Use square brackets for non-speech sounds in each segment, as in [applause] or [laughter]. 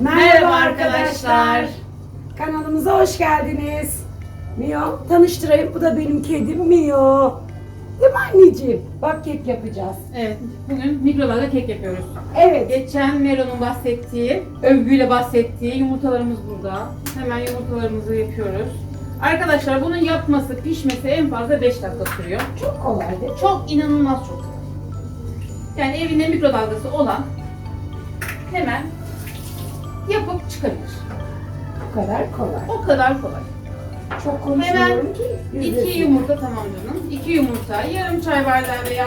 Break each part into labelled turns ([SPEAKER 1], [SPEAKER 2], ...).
[SPEAKER 1] Merhaba arkadaşlar. Kanalımıza hoş geldiniz. Mio, tanıştırayım. Bu da benim kedim Mio. Değil mi anneciğim? Bak kek yapacağız.
[SPEAKER 2] Evet, bugün mikrodalga kek yapıyoruz.
[SPEAKER 1] Evet.
[SPEAKER 2] Geçen Melo'nun bahsettiği, övgüyle bahsettiği yumurtalarımız burada. Hemen yumurtalarımızı yapıyoruz. Arkadaşlar bunun yapması, pişmesi en fazla 5 dakika sürüyor.
[SPEAKER 1] Çok kolay değil mi?
[SPEAKER 2] Çok inanılmaz çok. Yani evinde mikrodalgası olan hemen yapıp çıkabilir.
[SPEAKER 1] Bu kadar kolay.
[SPEAKER 2] O kadar kolay.
[SPEAKER 1] Çok konuşmuyorum ki.
[SPEAKER 2] İki yumurta tamam canım. İki yumurta, yarım çay bardağı veya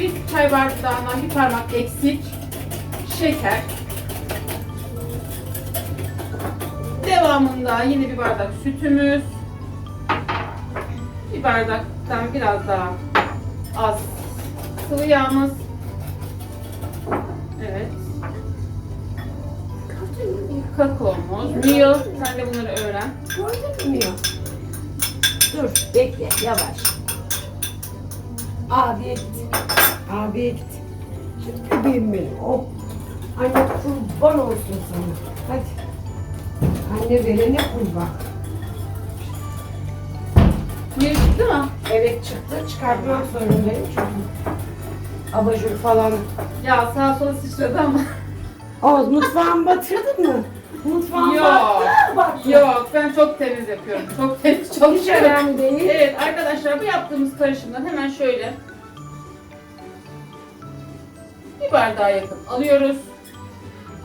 [SPEAKER 2] bir çay bardağından bir parmak eksik şeker. Devamında yine bir bardak sütümüz. Bir bardaktan biraz daha az sıvı yağımız. Evet. Kakaomuz. Mio sen de bunları öğren.
[SPEAKER 1] Gördün mü Mio? Dur bekle yavaş. Abiye git. Abiye git. Bebeğim benim. Hop. Anne kurban olsun sana. Hadi. Anne verene kurban.
[SPEAKER 2] Mio çıktı mı?
[SPEAKER 1] Evet çıktı. Çıkartmak zorundayım çünkü. Abajur falan.
[SPEAKER 2] Ya sağa sola sıçradı ama.
[SPEAKER 1] Oğuz mutfağımı batırdın mı? Mutfağım
[SPEAKER 2] Yok.
[SPEAKER 1] Bak.
[SPEAKER 2] Yok ben çok temiz yapıyorum. Çok temiz
[SPEAKER 1] Hiç
[SPEAKER 2] çalışıyorum.
[SPEAKER 1] önemli değil.
[SPEAKER 2] Evet arkadaşlar bu yaptığımız karışımdan hemen şöyle bir bardağa yakın alıyoruz.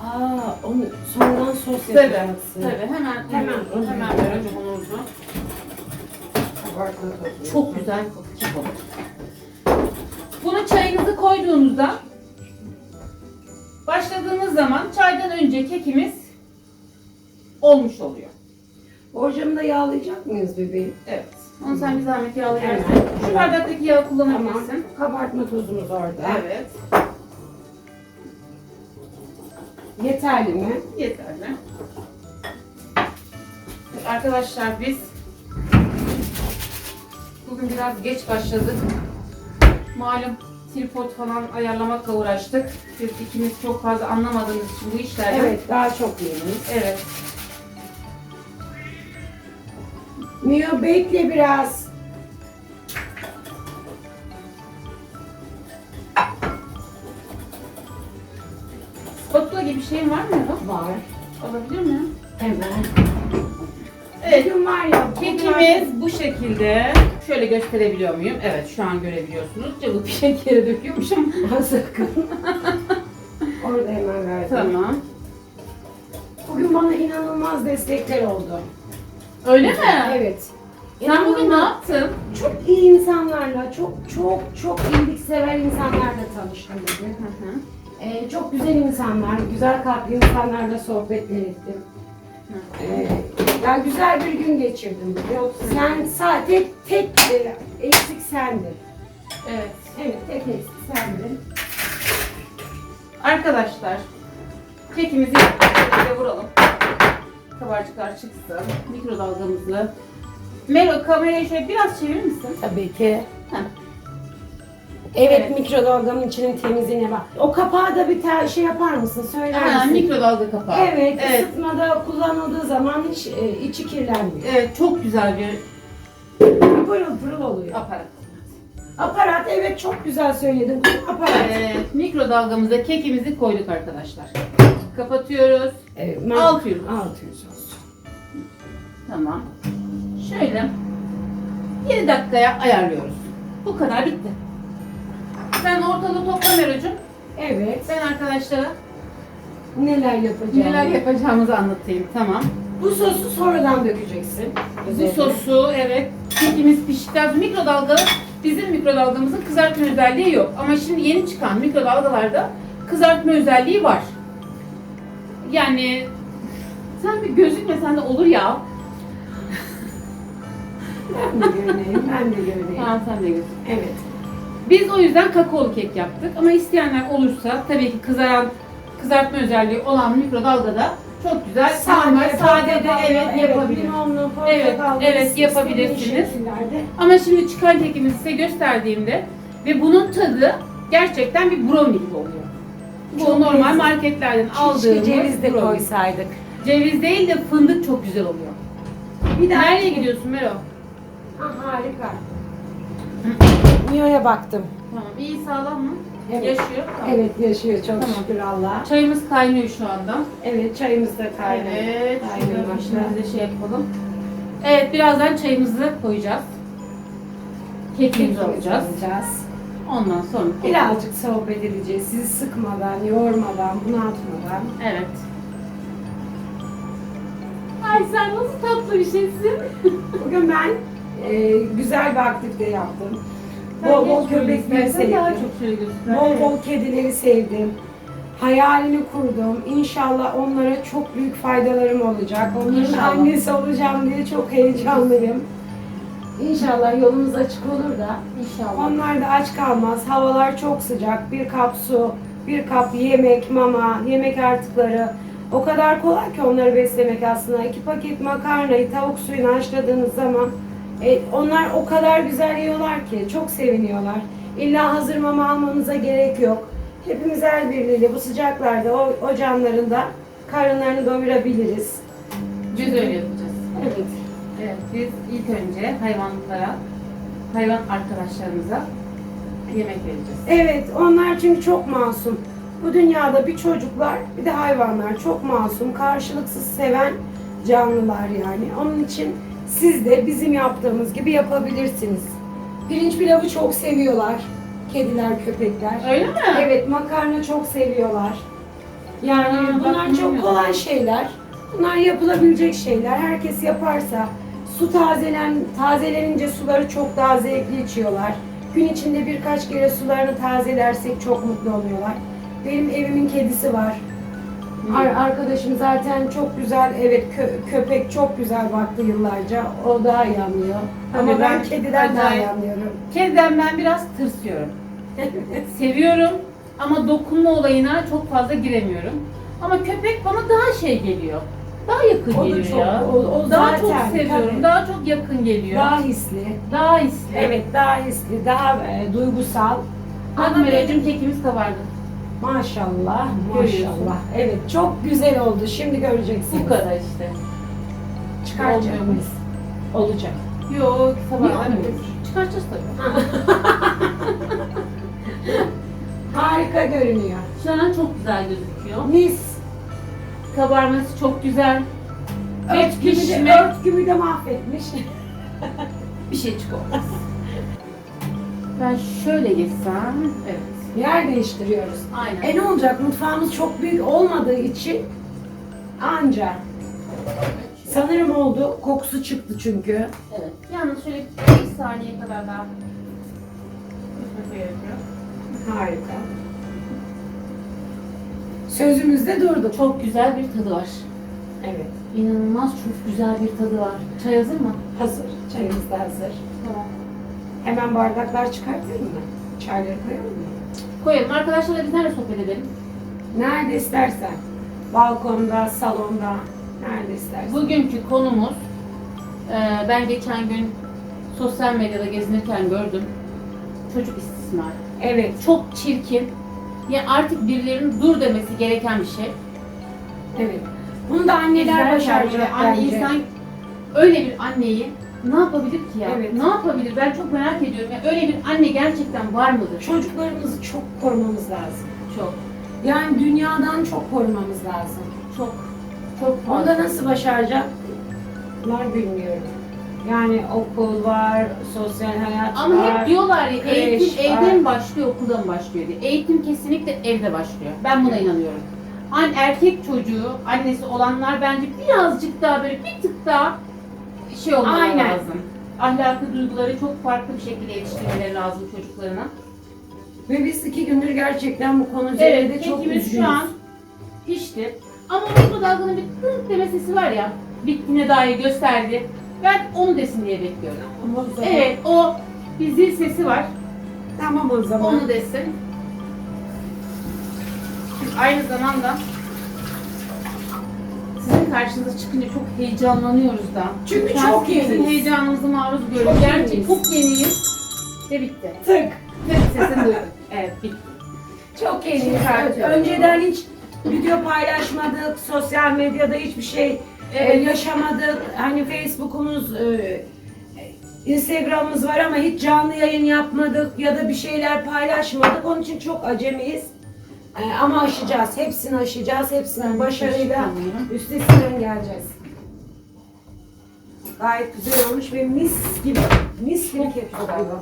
[SPEAKER 1] Aa, onu sonradan sos
[SPEAKER 2] Tabii,
[SPEAKER 1] yapacaksın.
[SPEAKER 2] tabii hemen
[SPEAKER 1] Hemen,
[SPEAKER 2] hemen ver hocam ununuzu. Çok güzel kokuyor. Bunu çayınızı koyduğunuzda başladığınız zaman çaydan önce kekimiz olmuş oluyor.
[SPEAKER 1] Borcamı da yağlayacak mıyız bebeğim?
[SPEAKER 2] Evet. Onu sen bir zahmet yağlayarsın.
[SPEAKER 1] Evet.
[SPEAKER 2] Şu bardaktaki yağı
[SPEAKER 1] Tamam.
[SPEAKER 2] kullanabilirsin.
[SPEAKER 1] Kabartma tozumuz orada.
[SPEAKER 2] Evet.
[SPEAKER 1] Yeterli mi?
[SPEAKER 2] Yeterli. Arkadaşlar biz bugün biraz geç başladık. Malum tripod falan ayarlamakla uğraştık. Biz ikimiz çok fazla anlamadığımız için bu işlerden.
[SPEAKER 1] Evet, daha çok yeniyiz.
[SPEAKER 2] Evet.
[SPEAKER 1] Mio bekle biraz.
[SPEAKER 2] Spatula gibi bir şeyin var mı?
[SPEAKER 1] Var.
[SPEAKER 2] Olabilir mi?
[SPEAKER 1] Hemen.
[SPEAKER 2] Evet.
[SPEAKER 1] Bugün var ya.
[SPEAKER 2] Kekimiz bu şekilde. Şöyle gösterebiliyor muyum? Evet şu an görebiliyorsunuz. Cıvık bir şekeri döküyormuşum. [laughs]
[SPEAKER 1] Sakın. Orada hemen verdim.
[SPEAKER 2] tamam.
[SPEAKER 1] Bugün bana inanılmaz destekler oldu.
[SPEAKER 2] Öyle mi?
[SPEAKER 1] Evet.
[SPEAKER 2] Sen bugün ne yaptın?
[SPEAKER 1] Çok iyi insanlarla, çok çok çok iyiliksever insanlarla tanıştım bugün.
[SPEAKER 2] Hı hı.
[SPEAKER 1] Ee, çok güzel insanlar, güzel kalpli insanlarla sohbetler ettim. Ee, ya güzel bir gün geçirdim. Yok, sen sadece tek e, eksik sendin.
[SPEAKER 2] Evet.
[SPEAKER 1] Evet, tek eksik sendin.
[SPEAKER 2] Arkadaşlar kekimizi yaptık. Şöyle vuralım. Kabarcıklar çıksın. Mikrodalgamızı. Melo kamerayı şöyle biraz çevirir misin?
[SPEAKER 1] Tabii ki.
[SPEAKER 2] Heh.
[SPEAKER 1] Evet,
[SPEAKER 2] Evet.
[SPEAKER 1] mikrodalgamın içinin temizliğine bak. O kapağı da bir tane şey yapar mısın? Söyler
[SPEAKER 2] Ha,
[SPEAKER 1] misin?
[SPEAKER 2] mikrodalga kapağı.
[SPEAKER 1] Evet,
[SPEAKER 2] Evet.
[SPEAKER 1] ısıtmada kullanıldığı zaman hiç e, içi kirlenmiyor.
[SPEAKER 2] Evet, çok güzel bir
[SPEAKER 1] Pırıl pırıl oluyor.
[SPEAKER 2] aparat.
[SPEAKER 1] Aparat evet çok güzel söyledin. Aparat.
[SPEAKER 2] Evet, mikrodalgamıza kekimizi koyduk arkadaşlar. Kapatıyoruz.
[SPEAKER 1] Evet,
[SPEAKER 2] 600.
[SPEAKER 1] 600 olsun.
[SPEAKER 2] Tamam. Şöyle 7 dakikaya ayarlıyoruz. Bu kadar bitti. Sen ortalığı topla Mero'cum.
[SPEAKER 1] Evet.
[SPEAKER 2] Ben arkadaşlara
[SPEAKER 1] Neler yapacağım?
[SPEAKER 2] neler yapacağımızı anlatayım. Tamam.
[SPEAKER 1] Bu sosu sonradan dökeceksin.
[SPEAKER 2] Bu
[SPEAKER 1] Üzerine.
[SPEAKER 2] sosu evet kekimiz piştikten sonra mikrodalga bizim mikrodalgamızın kızartma özelliği yok. Ama şimdi yeni çıkan mikrodalgalarda kızartma özelliği var. Yani sen bir gözükmesen de olur ya.
[SPEAKER 1] Ben de görüneyim, ben de görüneyim.
[SPEAKER 2] Tamam sen de gözük.
[SPEAKER 1] Evet.
[SPEAKER 2] Biz o yüzden kakaolu kek yaptık ama isteyenler olursa tabii ki kızaran kızartma özelliği olan mikrodalgada çok güzel normal sade de evet yapabilir.
[SPEAKER 1] Limonlu,
[SPEAKER 2] Evet, evet, yapabilirsiniz. Ama şimdi çıkan kekimizi size gösterdiğimde ve bunun tadı gerçekten bir brownie gibi oluyor. Bu
[SPEAKER 1] Çok
[SPEAKER 2] normal
[SPEAKER 1] lezzetli.
[SPEAKER 2] marketlerden
[SPEAKER 1] Keşke
[SPEAKER 2] aldığımız
[SPEAKER 1] ceviz de
[SPEAKER 2] brownie.
[SPEAKER 1] koysaydık.
[SPEAKER 2] Ceviz değil de fındık çok güzel oluyor.
[SPEAKER 1] Bir daha
[SPEAKER 2] Nereye gidiyorsun Mero?
[SPEAKER 1] Ha, harika. [laughs] Mio'ya baktım.
[SPEAKER 2] Tamam. İyi sağlam mı?
[SPEAKER 1] Evet.
[SPEAKER 2] Yaşıyor. Tamam.
[SPEAKER 1] Evet yaşıyor çok
[SPEAKER 2] Tamam.
[SPEAKER 1] şükür Allah'a.
[SPEAKER 2] Çayımız kaynıyor şu anda.
[SPEAKER 1] Evet çayımız da kaynıyor.
[SPEAKER 2] Evet.
[SPEAKER 1] Kaynıyor
[SPEAKER 2] de şey yapalım. Evet birazdan çayımızı koyacağız. Kekimizi alacağız.
[SPEAKER 1] alacağız.
[SPEAKER 2] Ondan sonra
[SPEAKER 1] Birazcık sohbet edeceğiz. Sizi sıkmadan, yormadan, bunaltmadan.
[SPEAKER 2] Evet. Ay sen nasıl tatlı bir şeysin. [laughs]
[SPEAKER 1] Bugün ben e, güzel bir aktivite yaptım. Bol bol köpekleri sevdim.
[SPEAKER 2] Çok şöyle.
[SPEAKER 1] Bol bol kedileri sevdim. Hayalini kurdum. İnşallah onlara çok büyük faydalarım olacak. Onların
[SPEAKER 2] İnşallah.
[SPEAKER 1] annesi olacağım diye çok heyecanlıyım. İnşallah yolumuz açık olur da.
[SPEAKER 2] İnşallah.
[SPEAKER 1] Onlar da aç kalmaz. Havalar çok sıcak. Bir kap su, bir kap yemek, mama, yemek artıkları. O kadar kolay ki onları beslemek aslında. İki paket makarnayı tavuk suyuna haşladığınız zaman e, onlar o kadar güzel yiyorlar ki çok seviniyorlar. İlla hazır mama almanıza gerek yok. Hepimiz el birliğiyle bu sıcaklarda o, o canların da karınlarını doyurabiliriz.
[SPEAKER 2] Biz öyle yapacağız.
[SPEAKER 1] Evet.
[SPEAKER 2] Biz ilk önce hayvanlara, hayvan arkadaşlarımıza yemek vereceğiz.
[SPEAKER 1] Evet, onlar çünkü çok masum. Bu dünyada bir çocuklar, bir de hayvanlar çok masum, karşılıksız seven canlılar yani. Onun için siz de bizim yaptığımız gibi yapabilirsiniz. Pirinç pilavı çok seviyorlar. Kediler, köpekler.
[SPEAKER 2] Öyle mi?
[SPEAKER 1] Evet, makarna çok seviyorlar. Yani
[SPEAKER 2] Aa, bak
[SPEAKER 1] bunlar çok kolay şeyler. Bunlar yapılabilecek şeyler. Herkes yaparsa su tazelen tazelenince suları çok daha zevkli içiyorlar. Gün içinde birkaç kere sularını tazelersek çok mutlu oluyorlar. Benim evimin kedisi var. Ar- arkadaşım zaten çok güzel, evet kö- köpek çok güzel baktı yıllarca. O daha iyi anlıyor. Ama
[SPEAKER 2] Tabii
[SPEAKER 1] ben,
[SPEAKER 2] ben
[SPEAKER 1] kediden daha iyi anlıyorum.
[SPEAKER 2] Kediden ben biraz tırsıyorum. [laughs] Seviyorum ama dokunma olayına çok fazla giremiyorum. Ama köpek bana daha şey geliyor. Daha yakın
[SPEAKER 1] O
[SPEAKER 2] geliyor
[SPEAKER 1] çok-
[SPEAKER 2] ya.
[SPEAKER 1] o- o
[SPEAKER 2] daha
[SPEAKER 1] zaten,
[SPEAKER 2] çok seviyorum.
[SPEAKER 1] tabii.
[SPEAKER 2] Daha çok yakın geliyor. Daha,
[SPEAKER 1] Daha hisli.
[SPEAKER 2] hisli.
[SPEAKER 1] Evet daha hisli, daha e, duygusal. Benim
[SPEAKER 2] kekimiz kabardı.
[SPEAKER 1] maşallah, maşallah. Evet çok güzel oldu. Şimdi göreceksiniz.
[SPEAKER 2] Bu kadar işte. Muyuz?
[SPEAKER 1] Olacak.
[SPEAKER 2] Yok sabah? Çıkaracağız tabii. [laughs]
[SPEAKER 1] Harika görünüyor.
[SPEAKER 2] Şu an çok güzel gözüküyor.
[SPEAKER 1] Mis.
[SPEAKER 2] Kabarması çok güzel. Ve
[SPEAKER 1] Örtümü de,
[SPEAKER 2] pişme
[SPEAKER 1] de mahvetmiş. [laughs]
[SPEAKER 2] bir şey çıkmaz. Ben şöyle geçsem, evet.
[SPEAKER 1] Yer değiştiriyoruz.
[SPEAKER 2] Aynen.
[SPEAKER 1] E ne olacak? Mutfağımız çok büyük olmadığı için anca. Sanırım oldu. Kokusu çıktı çünkü.
[SPEAKER 2] Evet. Yalnız şöyle bir saniye kadar daha.
[SPEAKER 1] Harika. Sözümüzde durduk.
[SPEAKER 2] Çok güzel bir tadı var.
[SPEAKER 1] Evet.
[SPEAKER 2] İnanılmaz çok güzel bir tadı var. Çay hazır mı?
[SPEAKER 1] Hazır. Çayımız da hazır.
[SPEAKER 2] Tamam.
[SPEAKER 1] Hemen bardaklar çıkartayım mı? Çayları koyalım mı?
[SPEAKER 2] Koyalım. Arkadaşlarla biz nerede sohbet edelim?
[SPEAKER 1] Nerede istersen. Balkonda, salonda. Nerede istersen.
[SPEAKER 2] Bugünkü konumuz, e, ben geçen gün sosyal medyada gezinirken gördüm. Çocuk istismarı.
[SPEAKER 1] Evet.
[SPEAKER 2] Çok çirkin. Yani artık birilerinin dur demesi gereken bir şey.
[SPEAKER 1] Evet. Bunu da anneler
[SPEAKER 2] böyle anne
[SPEAKER 1] bence.
[SPEAKER 2] insan öyle bir anneyi ne yapabilir ki ya?
[SPEAKER 1] Evet.
[SPEAKER 2] Ne yapabilir? Ben çok merak ediyorum. Ya öyle bir anne gerçekten var mıdır?
[SPEAKER 1] Çocuklarımızı çok korumamız lazım.
[SPEAKER 2] Çok.
[SPEAKER 1] Yani dünyadan çok korumamız lazım.
[SPEAKER 2] Çok. Çok
[SPEAKER 1] Onu
[SPEAKER 2] fazla.
[SPEAKER 1] da nasıl başaracaklar bilmiyorum. Yani okul var, sosyal hayat
[SPEAKER 2] Ama
[SPEAKER 1] var.
[SPEAKER 2] hep diyorlar ya eğitim
[SPEAKER 1] kreş var.
[SPEAKER 2] evden başlıyor, okuldan başlıyor diye. Eğitim kesinlikle evde başlıyor. Ben buna inanıyorum. An erkek çocuğu, annesi olanlar bence birazcık daha böyle bir tık daha şey olmaları
[SPEAKER 1] Aynen.
[SPEAKER 2] lazım. Ahlakı duyguları çok farklı bir şekilde yetiştirmeleri lazım çocuklarına.
[SPEAKER 1] Ve biz iki gündür gerçekten bu konu üzerinde
[SPEAKER 2] Evet,
[SPEAKER 1] çok
[SPEAKER 2] kekimiz
[SPEAKER 1] üzgünüz.
[SPEAKER 2] şu an pişti. Ama o mikrodalganın bir kırık deme sesi var ya, bittiğine dair gösterdi. Ben onu desin diye bekliyorum.
[SPEAKER 1] Ama o zaman-
[SPEAKER 2] Evet, o bir zil sesi var.
[SPEAKER 1] Tamam o zaman.
[SPEAKER 2] Onu desin. Aynı zamanda sizin karşınıza çıkınca çok heyecanlanıyoruz da.
[SPEAKER 1] Çünkü
[SPEAKER 2] Şu an
[SPEAKER 1] çok
[SPEAKER 2] Sizin
[SPEAKER 1] yeniyiz.
[SPEAKER 2] heyecanınızı maruz görüyoruz.
[SPEAKER 1] Çok
[SPEAKER 2] Gerçekten
[SPEAKER 1] yeniyiz.
[SPEAKER 2] çok yeniyiz. Ve bitti.
[SPEAKER 1] Tık.
[SPEAKER 2] Ve sesini duydum. Evet bitti.
[SPEAKER 1] Çok yeniyiz.
[SPEAKER 2] Çıkartıyorum.
[SPEAKER 1] Önceden hiç video paylaşmadık, sosyal medyada hiçbir şey
[SPEAKER 2] Evet.
[SPEAKER 1] E, yaşamadık. Hani Facebook'umuz, e, Instagram'ımız var ama hiç canlı yayın yapmadık ya da bir şeyler paylaşmadık. Onun için çok acemiyiz. E, ama aşacağız. Hepsini aşacağız. Hepsini başarıyla üstesinden geleceğiz. Gayet güzel olmuş ve mis gibi, mis gibi kek kokuyor.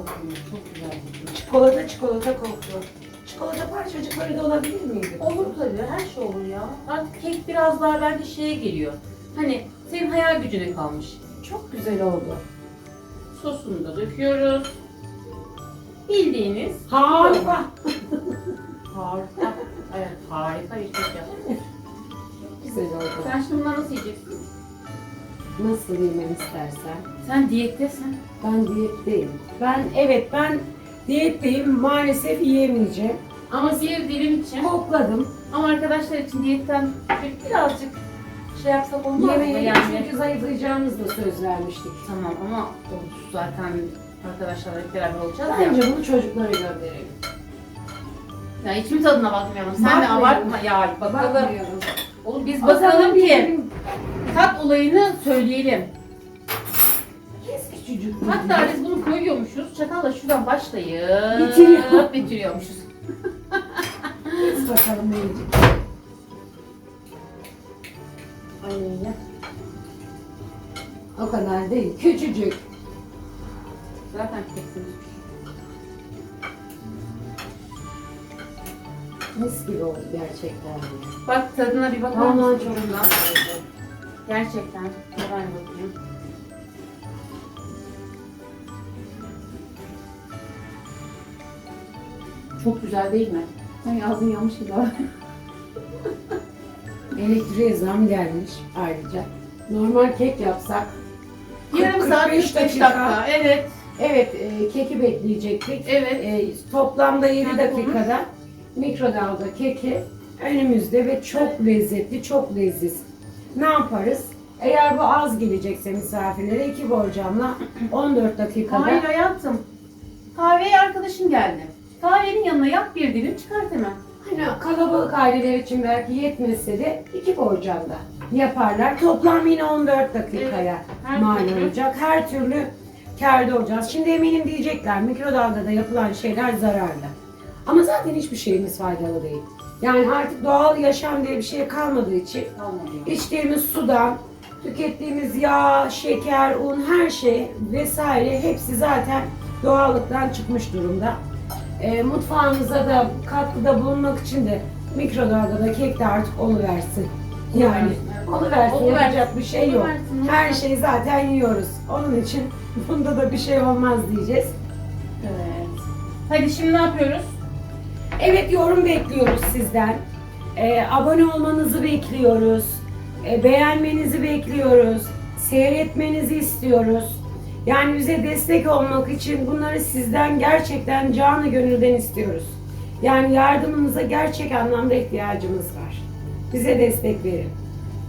[SPEAKER 2] Çok güzel.
[SPEAKER 1] Çikolata çikolata koktu. Çikolata parçacıkları da olabilir miydi?
[SPEAKER 2] Olur tabii, her şey olur ya. Artık kek biraz daha bence şeye geliyor. Hani senin hayal gücüne kalmış.
[SPEAKER 1] Çok güzel oldu.
[SPEAKER 2] Sosunu da döküyoruz. Bildiğiniz
[SPEAKER 1] Harika. [laughs]
[SPEAKER 2] harika. Evet, harika bir yaptın.
[SPEAKER 1] Güzel oldu.
[SPEAKER 2] Sen şimdi bunları nasıl yiyeceksin?
[SPEAKER 1] Nasıl yemem istersen.
[SPEAKER 2] Sen diyettesin.
[SPEAKER 1] Ben diyetteyim. Ben evet ben diyetteyim. Maalesef yiyemeyeceğim.
[SPEAKER 2] Ama bir dilim için.
[SPEAKER 1] Kokladım.
[SPEAKER 2] Ama arkadaşlar için diyetten birazcık şey yapsak olmaz mı?
[SPEAKER 1] Yemeğe
[SPEAKER 2] Yani
[SPEAKER 1] çünkü zayıflayacağımız da söz vermiştik.
[SPEAKER 2] tamam ama o zaten arkadaşlarla hep beraber olacağız ya.
[SPEAKER 1] Bence bunu çocuklara gönderelim.
[SPEAKER 2] Ya hiç mi tadına bakmayalım? Sen de
[SPEAKER 1] Bakmayalım.
[SPEAKER 2] abartma ya. Bakalım.
[SPEAKER 1] Bakmayalım.
[SPEAKER 2] Oğlum biz bakalım ki
[SPEAKER 1] diyelim,
[SPEAKER 2] tat olayını söyleyelim.
[SPEAKER 1] Kes küçücük.
[SPEAKER 2] Hatta biz bunu koyuyormuşuz. Çatalla şuradan başlayıp
[SPEAKER 1] Bitiriyor.
[SPEAKER 2] bitiriyormuşuz. [laughs]
[SPEAKER 1] Kes bakalım neyecek. Ay. O kadar değil. Küçücük.
[SPEAKER 2] Zaten kesin.
[SPEAKER 1] Mis gibi oldu gerçekten.
[SPEAKER 2] Bak tadına bir bakar
[SPEAKER 1] Aman
[SPEAKER 2] mısın?
[SPEAKER 1] çok güzel.
[SPEAKER 2] Gerçekten. Ben bakayım. Çok güzel değil mi? Sen ağzın yanmış gibi.
[SPEAKER 1] Elektriğe zam gelmiş ayrıca. Normal kek yapsak
[SPEAKER 2] Yarım saat
[SPEAKER 1] 45
[SPEAKER 2] 45 dakika. Evet.
[SPEAKER 1] Evet, e, keki bekleyecektik.
[SPEAKER 2] Evet.
[SPEAKER 1] E, toplamda 7
[SPEAKER 2] Hı hı.
[SPEAKER 1] dakikada mikrodalga keki önümüzde ve çok lezzetli, çok leziz. Ne yaparız? Eğer bu az gelecekse misafirlere iki borcamla 14 dakikada
[SPEAKER 2] Hayır hayatım. Kahveye arkadaşım geldi. Kahvenin yanına yap bir dilim çıkart hemen.
[SPEAKER 1] Hani kalabalık aileler için belki yetmese de iki borcamda yaparlar. Toplam yine 14 dakikaya
[SPEAKER 2] her
[SPEAKER 1] mal
[SPEAKER 2] türlü.
[SPEAKER 1] olacak. Her türlü kârda olacağız. Şimdi eminim diyecekler mikrodalgada yapılan şeyler zararlı. Ama zaten hiçbir şeyimiz faydalı değil. Yani artık doğal yaşam diye bir şey kalmadığı için
[SPEAKER 2] Anlamıyorum.
[SPEAKER 1] içtiğimiz sudan, tükettiğimiz yağ, şeker, un her şey vesaire hepsi zaten doğallıktan çıkmış durumda. E, mutfağımıza da katkıda bulunmak için de mikrodalgada kek de artık oluversin. Yani oluversin
[SPEAKER 2] Oluversin.
[SPEAKER 1] yapacak bir şey yok.
[SPEAKER 2] Oluversin.
[SPEAKER 1] Her şeyi zaten yiyoruz. Onun için bunda da bir şey olmaz diyeceğiz.
[SPEAKER 2] Evet. Hadi şimdi ne yapıyoruz?
[SPEAKER 1] Evet yorum bekliyoruz sizden. Ee, abone olmanızı bekliyoruz. Ee, beğenmenizi bekliyoruz. Seyretmenizi istiyoruz. Yani bize destek olmak için bunları sizden gerçekten canı gönülden istiyoruz. Yani yardımınıza gerçek anlamda ihtiyacımız var. Bize destek verin.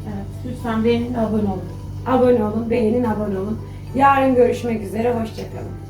[SPEAKER 2] Evet. Lütfen beğenin abone olun.
[SPEAKER 1] Abone olun, beğenin, abone olun. Yarın görüşmek üzere, hoşçakalın.